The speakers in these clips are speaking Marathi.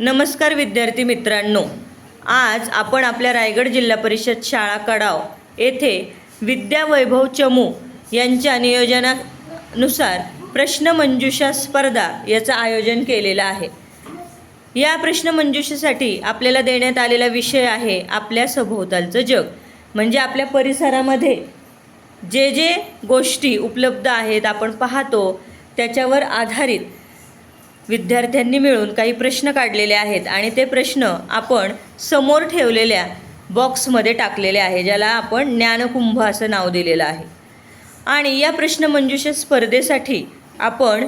नमस्कार विद्यार्थी मित्रांनो. आज आपण आपल्या रायगड जिल्हा परिषद शाळा कडाव येथे विद्या वैभव चमू यांच्या नियोजनानुसार प्रश्नमंजुषा स्पर्धा याचं आयोजन केलेलं आहे. या प्रश्नमंजुषेसाठी आपल्याला देण्यात आलेला विषय आहे आपल्या सभोवतालचं जग. म्हणजे आपल्या परिसरामध्ये जे जे गोष्टी उपलब्ध आहेत आपण पाहतो त्याच्यावर आधारित विद्यार्थ्यांनी मिळून काही प्रश्न काढलेले आहेत आणि ते प्रश्न आपण समोर ठेवलेल्या बॉक्समध्ये टाकलेले आहे ज्याला आपण ज्ञानकुंभ असं नाव दिलेलं आहे. आणि या प्रश्नमंजुषा स्पर्धेसाठी आपण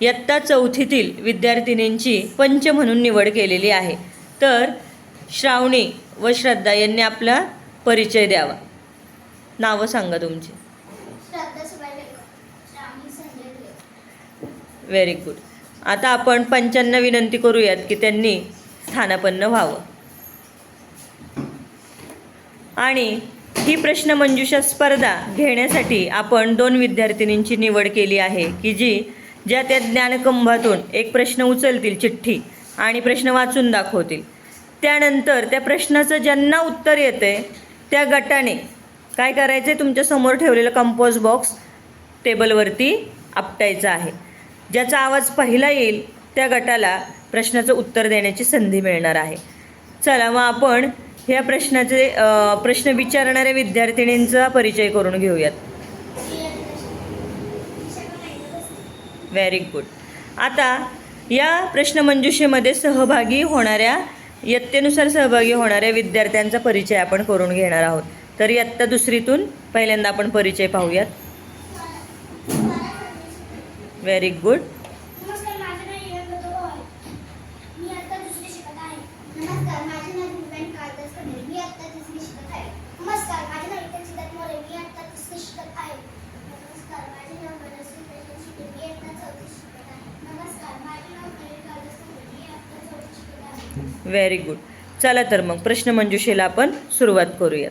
इयत्ता चौथीतील विद्यार्थिनींची पंच म्हणून निवड केलेली आहे. तर श्रावणी व श्रद्धा यांनी आपला परिचय द्यावा. नावं सांगा तुमची. व्हेरी गुड आता आपण पंचांना विनंती करूयात की त्यांनी स्थानापन्न व्हावं. आणि ही प्रश्नमंजुषा स्पर्धा घेण्यासाठी आपण दोन विद्यार्थिनींची निवड केली आहे की जी ज्या त्या ज्ञानकंभातून एक प्रश्न उचलतील चिठ्ठी आणि प्रश्न वाचून दाखवतील. त्यानंतर त्या प्रश्नाचं ज्यांना उत्तर येते त्या गटाने काय करायचं आहे तुमच्यासमोर ठेवलेलं कंपोज बॉक्स टेबलवरती आपटायचं आहे. ज्याचा आवाज पहिला येईल त्या गटाला प्रश्नाचं उत्तर देण्याची संधी मिळणार आहे. चला मग आपण ह्या प्रश्नाचे प्रश्न विचारणाऱ्या विद्यार्थिनींचा परिचय करून घेऊयात. व्हेरी गुड आता या प्रश्नमंजुषेमध्ये सहभागी होणाऱ्या यत्तेनुसार सहभागी होणाऱ्या विद्यार्थ्यांचा परिचय आपण करून घेणार आहोत. तर इयत्ता दुसरीतून पहिल्यांदा आपण परिचय पाहूयात. व्हेरी गुड व्हेरी गुड चला तर मग प्रश्नमंजुषेला आपण सुरुवात करूयात.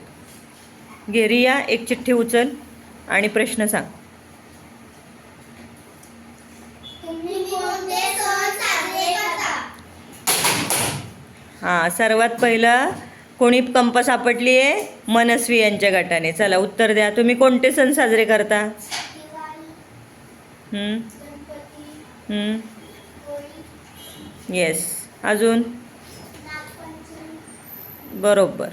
गेरिया एक चिठ्ठी उचल आणि प्रश्न सांग तुम्ही कोणते सण साजरे करता हां सर्वात पहिला कोणी कंप सापडली आहे मनस्वी यांच्या गटाने. चला उत्तर द्या. तुम्ही कोणते सण साजरे करता? हं, हं, येस अजून? बरोबर.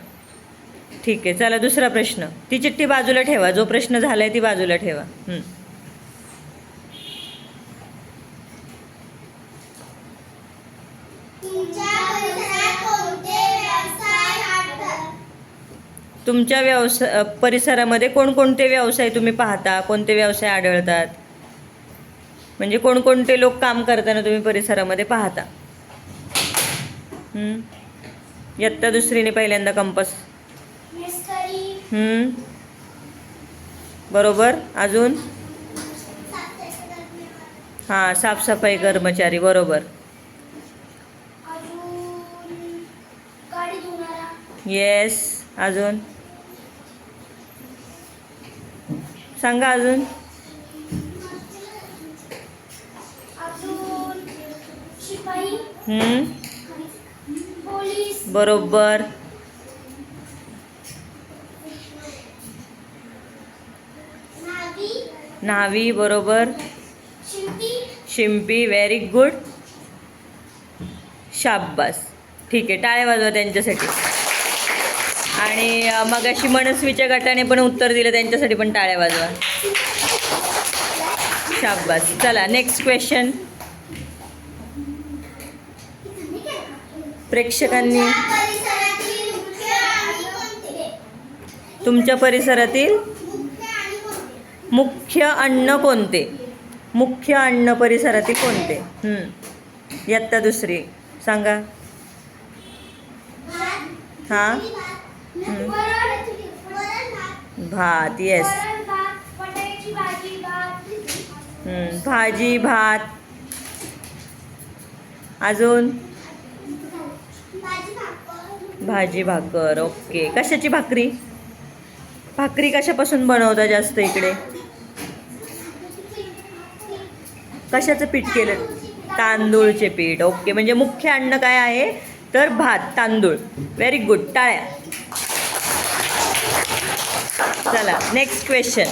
ठीक आहे. चला दुसरा प्रश्न. ती चिठ्ठी बाजूला ठेवा. जो प्रश्न झाला आहे ती बाजूला ठेवा हं. तुमच्या परिसरात कोणते व्यवसाय आढळतात तुमच्या व्यवसाय परिसरामध्ये कोणकोणते व्यवसाय तुम्ही पाहता? कोणते व्यवसाय आढळतात? म्हणजे कोणकोणते लोक काम करताना तुम्ही परिसरामध्ये पाहता? इयत्ता दुसरीने पहिल्यांदा कंपस? बरोबर? अजून? हां साफसफाई कर्मचारी बरोबर. येस अजून? सांगा अजून. बरोबर. नावी. न्हावी बरोबर. शिंपी. व्हेरी गुड शाब्बास. ठीक आहे टाळ्या वाजवा त्यांच्यासाठी. आणि मग अशी मनस्वीच्या गटाने पण उत्तर दिलं त्यांच्यासाठी पण टाळ्या वाजवा. शाब्बास चला नेक्स्ट क्वेश्चन प्रेक्षकांनी. तुमच्या परिसरातील मुख्य अन्न कोणते? मुख्य अन्न परिसरातील कोणते? हं. दुसरी. सांगा. हां? भात येस भाजी भात. अजून? भाजी भाकर ओके कशाची भाकरी? भाकरी कशापासून बनवता जास्त इकडे? कशाचं पीठ केलं? तांदूळचे पीठ ओके म्हणजे मुख्य अन्न काय आहे? तर भात तांदूळ. व्हेरी गुड टाळ्या. चला नेक्स्ट क्वेश्चन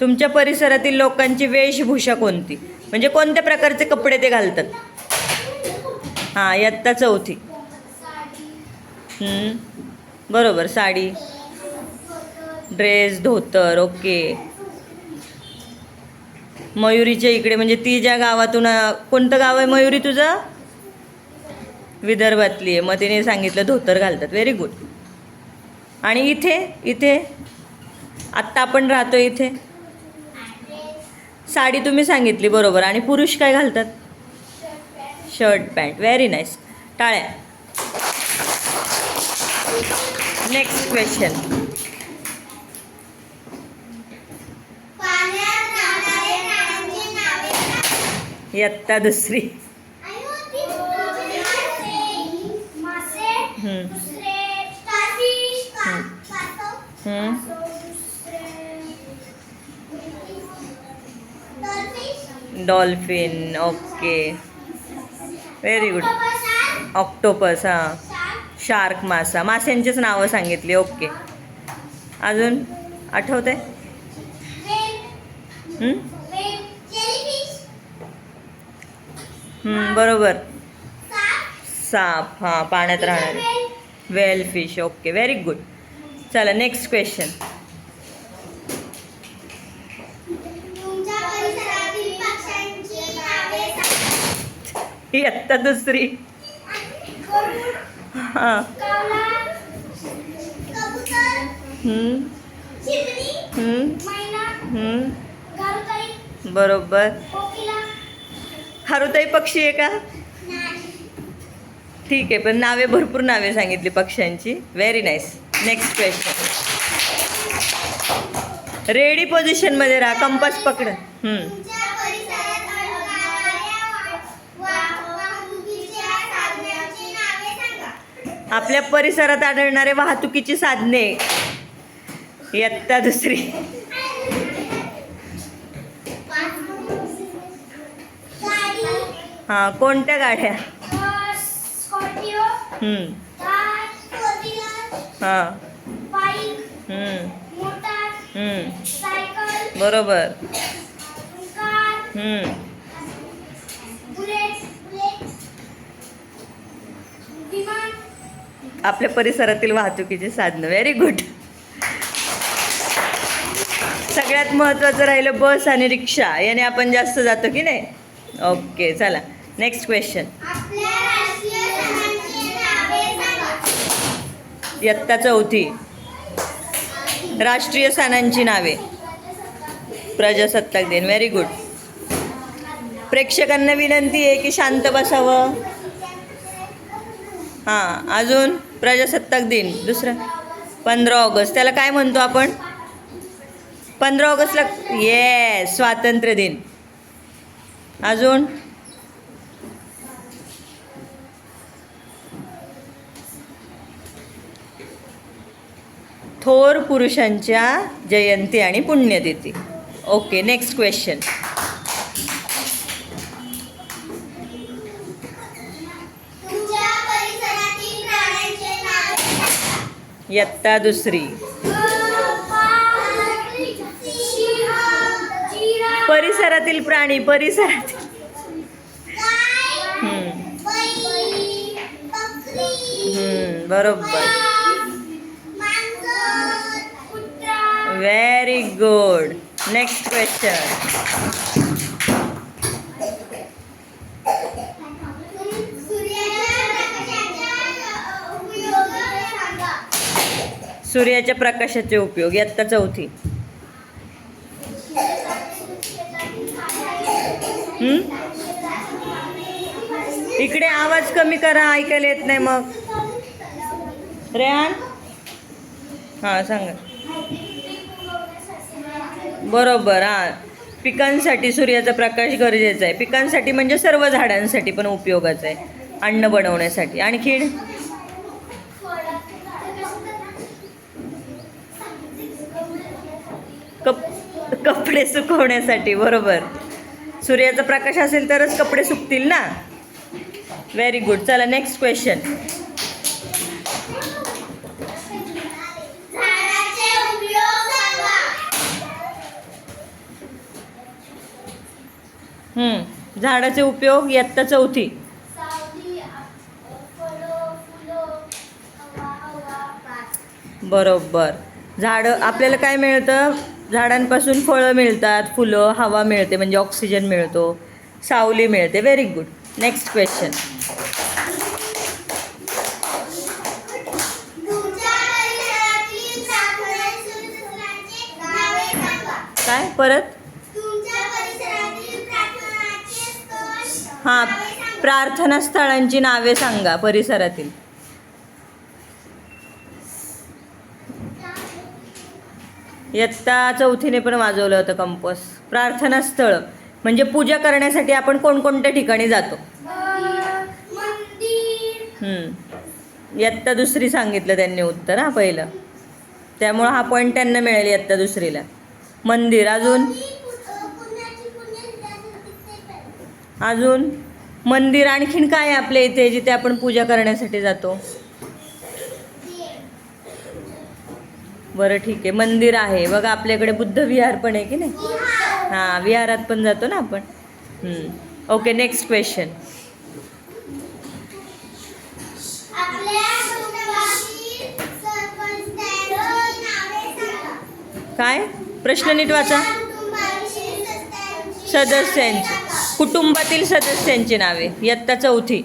तुमच्या परिसरातील लोकांची वेशभूषा कोणती? म्हणजे कोणत्या प्रकारचे कपडे ते घालतात? हां इयत्ता चौथी. बरोबर साडी. ड्रेस धोतर ओके. मयुरीच्या इकडे म्हणजे ती ज्या गावातून कोणतं गाव आहे मयुरी तुझं? विदर्भातली आहे. मग तिने सांगितलं धोतर घालतात. व्हेरी गुड आणि इथे इथे? आत्ता आपण राहतो इथे. साडी तुम्ही सांगितली बरोबर. आणि पुरुष काय घालतात? शर्ट पॅन्ट व्हेरी नाईस टाळ्या. नेक्स्ट क्वेश्चन पाण्यात राहणारे प्राण्यांची नावे सांगा. इयत्ता दुसरी मासे हम्म. दुसरे starfish, का- हम्म. कासव, हम्म. इयत्ता दुसरी. Dolphin okay. Very good octopus हां. शार्क मासा. माशांचीच नावं सांगितली ओके. अजून आठवत बरोबर. साप, हां पाण्यात राहणारे. Whale fish okay very good चला नेक्स्ट क्वेश्चन सांगा. इयत्ता दुसरी. हां. कावळा, हारुताई पक्षी आहे का? ठीक आहे पण नावे भरपूर नावे सांगितली पक्ष्यांची. Very nice next question ready पोझिशनमध्ये राहा कंपास पकड आपल्या परिसरात आढळणारे वाहतुकीची साधने. इयत्ता दुसरी गाडी, हां कोणत्या गाड्या? हां. बरोबर. आपल्या परिसरातील वाहतुकीची साधनं. व्हेरी गुड सगळ्यात महत्त्वाचं राहिलं बस आणि रिक्षा. याने आपण जास्त जातो की नाही? ओके चला. नेक्स्ट क्वेश्चन इयत्ता चौथी. राष्ट्रीय सणांची नावे. प्रजासत्ताक दिन. व्हेरी गुड प्रेक्षकांना विनंती आहे की शांत बसावं. हां अजून प्रजासत्ताक दिन. दुसरं? पंधरा ऑगस्ट. त्याला काय म्हणतो आपण? पंधरा ऑगस्टला ये स्वातंत्र्य दिन. अजून? थोर पुरुषांच्या जयंती आणि पुण्यतिथी. Okay next question. इयत्ता दुसरी. परिसरातील प्राणी परिसरातील बरोबर. व्हेरी गुड नेक्स्ट क्वेश्चन सूर्याच्या प्रकाशाचे उपयोग. इयत्ता चौथी. इकडे आवाज कमी करा ऐकायला येत नाही मग. रेहान? हां सांगा. बरोबर हां. पिकांसाठी सूर्याचा प्रकाश गरजेचा आहे. पिकांसाठी म्हणजे सर्व झाडांसाठी पण उपयोगाचा आहे. अन्न बनवण्यासाठी. आणखीन कप कपडे सुकवण्यासाठी बरोबर. सूर्याचा प्रकाश असेल तरच कपडे सुकतील ना? व्हेरी गुड चला नेक्स्ट क्वेश्चन झाडाचे उपयोग इयत्ता चौथी. बरोबर. झाडं आपल्याला काय मिळतं? झाडांपासून फळं मिळतात फुलं हवा मिळते म्हणजे ऑक्सिजन मिळतो सावली मिळते. व्हेरी गुड नेक्स्ट क्वेश्चन काय? परत तुमच्या परिसरातील प्रार्थनाचे स्थळ हां प्रार्थना स्थळांची नावे सांगा परिसरातील. इयत्ता चौथीने पण वाजवलं होतं कंपोस प्रार्थना स्थळ म्हणजे पूजा करण्यासाठी आपण कोणकोणत्या ठिकाणी जातो? इयत्ता दुसरी सांगितलं त्यांनी उत्तर हा पहिलं. त्यामुळं हा पॉईंट त्यांना मिळेल इयत्ता दुसरीला. मंदिर अजून पुण्याची पुण्य अजून मंदिर आणखीन काय आहे आपल्या इथे जिथे आपण पूजा करण्यासाठी जातो? बरं ठीक आहे. मंदिर आहे. बघा आपल्याकडे बुद्ध विहार पण आहे की नाही? हां विहारात पण जातो ना आपण? ओके नेक्स्ट क्वेश्चन काय? प्रश्न नीट वाचा. सदस्यांची. कुटुंबातील सदस्यांची नावे. इयत्ता चौथी.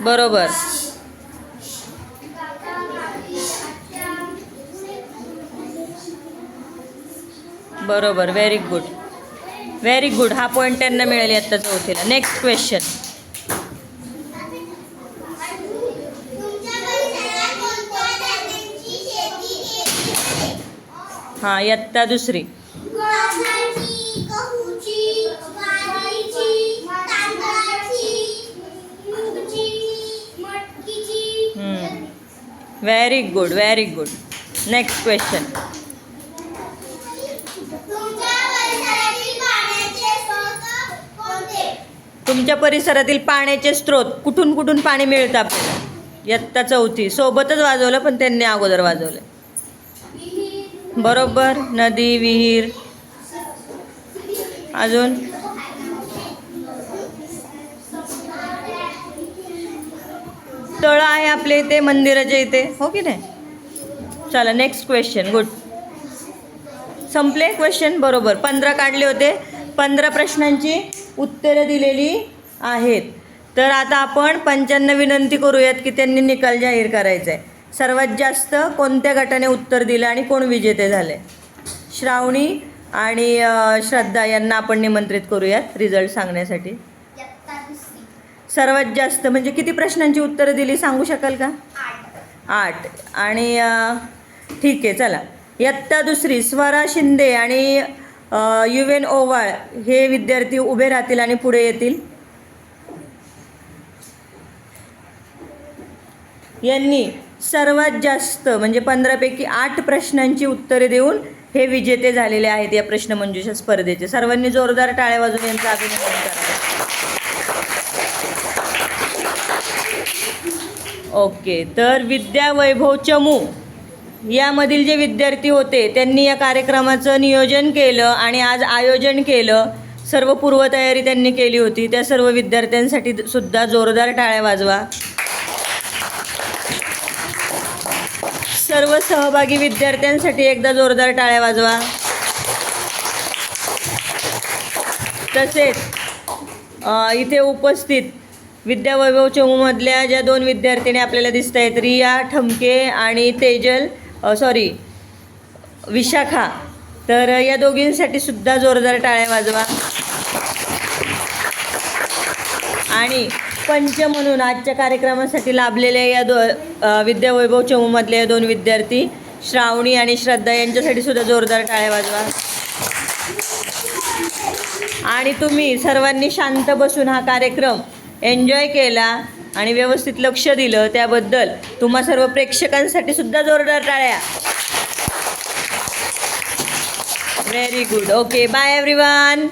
बरोबर. बरोबर. व्हेरी गुड व्हेरी गुड हा पॉईंट त्यांना मिळेल इयत्ता चौथीला. नेक्स्ट क्वेश्चन हां इयत्ता दुसरी. Very good very good next question तुमच्या परिसरातील पाण्याचे स्रोत कुठून कुठून पाणी मिळतं आपल्याला? इयत्ता चौथी. सोबतच वाजवलं पण त्यांनी अगोदर वाजवलं बरोबर. नदी विहीर. अजून? तळं आहे आपल्या इथे मंदिराच्या इथे. हो की नाही? चला नेक्स्ट क्वेश्चन गुड संपले क्वेश्चन बरोबर. पंधरा काढले होते. पंधरा प्रश्नांची उत्तरं दिलेली आहेत. तर आता आपण पंचांना विनंती करूयात की त्यांनी निकाल जाहीर करायचा आहे सर्वात जास्त कोणत्या गटाने उत्तर दिलं आणि कोण विजेते झाले? श्रावणी आणि श्रद्धा यांना आपण निमंत्रित करूयात रिझल्ट सांगण्यासाठी. सर्वात जास्त म्हणजे किती प्रश्नांची उत्तरं दिली सांगू शकाल का? आठ. आणि ठीक आहे चला. इयत्ता दुसरी स्वरा शिंदे आणि युवेन ओवाळ हे विद्यार्थी उभे राहतील आणि पुढे येतील. यांनी सर्वात जास्त म्हणजे पंधरापैकी आठ प्रश्नांची उत्तरे देऊन हे विजेते झालेले आहेत या प्रश्नमंजुषा स्पर्धेचे. सर्वांनी जोरदार टाळ्या वाजून यांचं अभिनंदन करावं. ओके तर विद्या वैभव चमू यामधील जे विद्यार्थी होते त्यांनी या कार्यक्रमाचं नियोजन केलं आणि आज आयोजन केलं. सर्व पूर्वतयारी त्यांनी केली होती. त्या सर्व विद्यार्थ्यांसाठी सुद्धा जोरदार टाळ्या वाजवा. सर्व सहभागी विद्यार्थ्यांसाठी एकदा जोरदार टाळ्या वाजवा. तसेच इथे उपस्थित विद्यावैभव चमूमधल्या ज्या दोन विद्यार्थिनी आपल्याला दिसत आहेत रिया ठमके आणि तेजल सॉरी विशाखा. तर या दोघींसाठी सुद्धा जोरदार टाळ्या वाजवा. आणि पंच म्हणून आजच्या कार्यक्रमासाठी लाभलेल्या या दो विद्यावैभव चमूमधले या दोन विद्यार्थी श्रावणी आणि श्रद्धा यांच्यासाठी सुद्धा जोरदार टाळ्या वाजवा. आणि तुम्ही सर्वांनी शांत बसून हा कार्यक्रम एन्जॉय केला आणि व्यवस्थित लक्ष दिलं त्याबद्दल तुम्हा सर्व प्रेक्षकांसाठी सुद्धा जोरदार टाळ्या. Very good okay bye everyone